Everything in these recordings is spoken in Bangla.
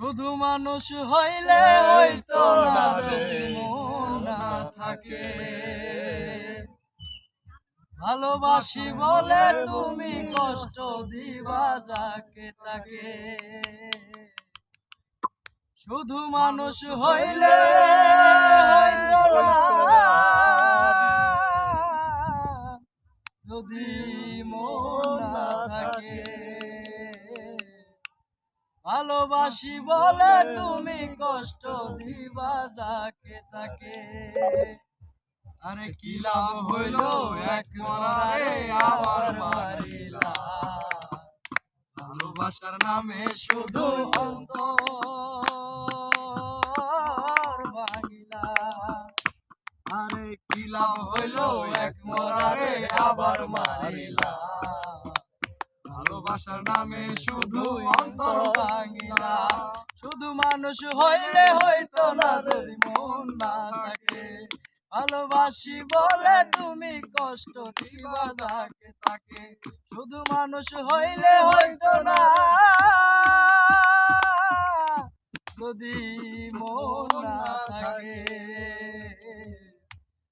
শুধু মানুষ হইলে হইতো না থাকে। ভালোবাসি বলে তুমি কষ্ট দিবা যাকে তাকে। শুধু মানুষ হইলে যদি মন থাকে। ভালোবাসি বলে তুমি কষ্ট দিবা যাকে তাকে। আরে কি লাভ হইল এক মরারে আবার মারিলা। ভালোবাসার নামে শুধু অন্তর আরে কি লাভ হইল এক মরারে আবার মারিলা। ভালোবাসার নামে শুধু অন্তর ভাঙিলা। শুধু মানুষ হইলে হইতো না যদি মন না থাকে। ভালোবাসি বলে তুমি কষ্ট দিবা যাকে তাকে। শুধু মানুষ হইলে হইতো না। যদি মন না থাকে।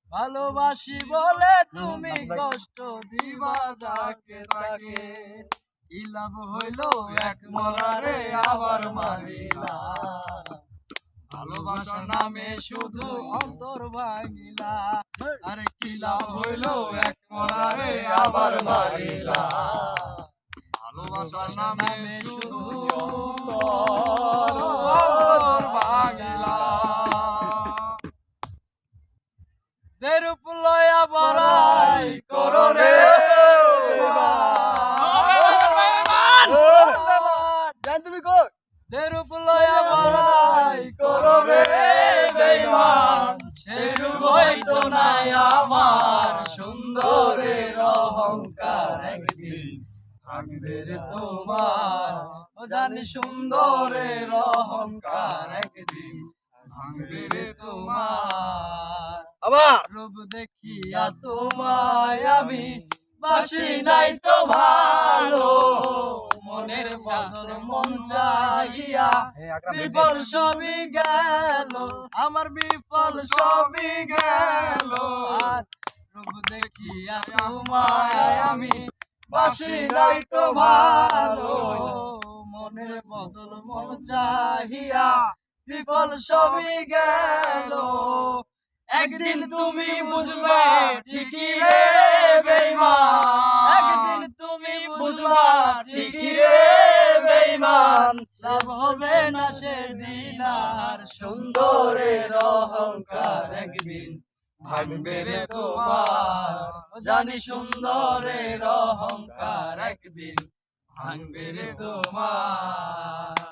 ভালোবাসি বলে তুমি কষ্ট দিবা যাকে তাকে। লাভ হইল, এক মরারে আবার মারিলা। ভালোবাসার নামে শুধু অন্তর ভাঙিলা। আরে কি লাভ হইল, এক মরারে আবার মারিলা। ভালোবাসার নামে শুধু অন্তর ভাঙিলা। লয়া বড়াই করো রে। নাই আমার সুন্দরের অহংকার একদিন থাকবে তোমার। ও জানি সুন্দরের অহংকার একদিন ভাঙবে তোমার। আবার রূপ দেখিয়া তোমায় আমি বাসি নাই তো ভালো। মনের বদল মন চাইয়া বিফল সবই গেল আমার বিফল সবই গেল। আর রূপ দেখিয়া তোমায় আমি বাসি নাই তো ভালো। মনের বদল মন চাহিয়া বিফল সবই গেল। একদিন তুমি বুঝবে ঠিকই রে। বেঈমান লাভ হবে না সেদিন, আর সুন্দরের অহংকার একদিন ভাঙবে রে তোমার। জানি সুন্দরের অহংকার একদিন ভাঙবে রে তোমার।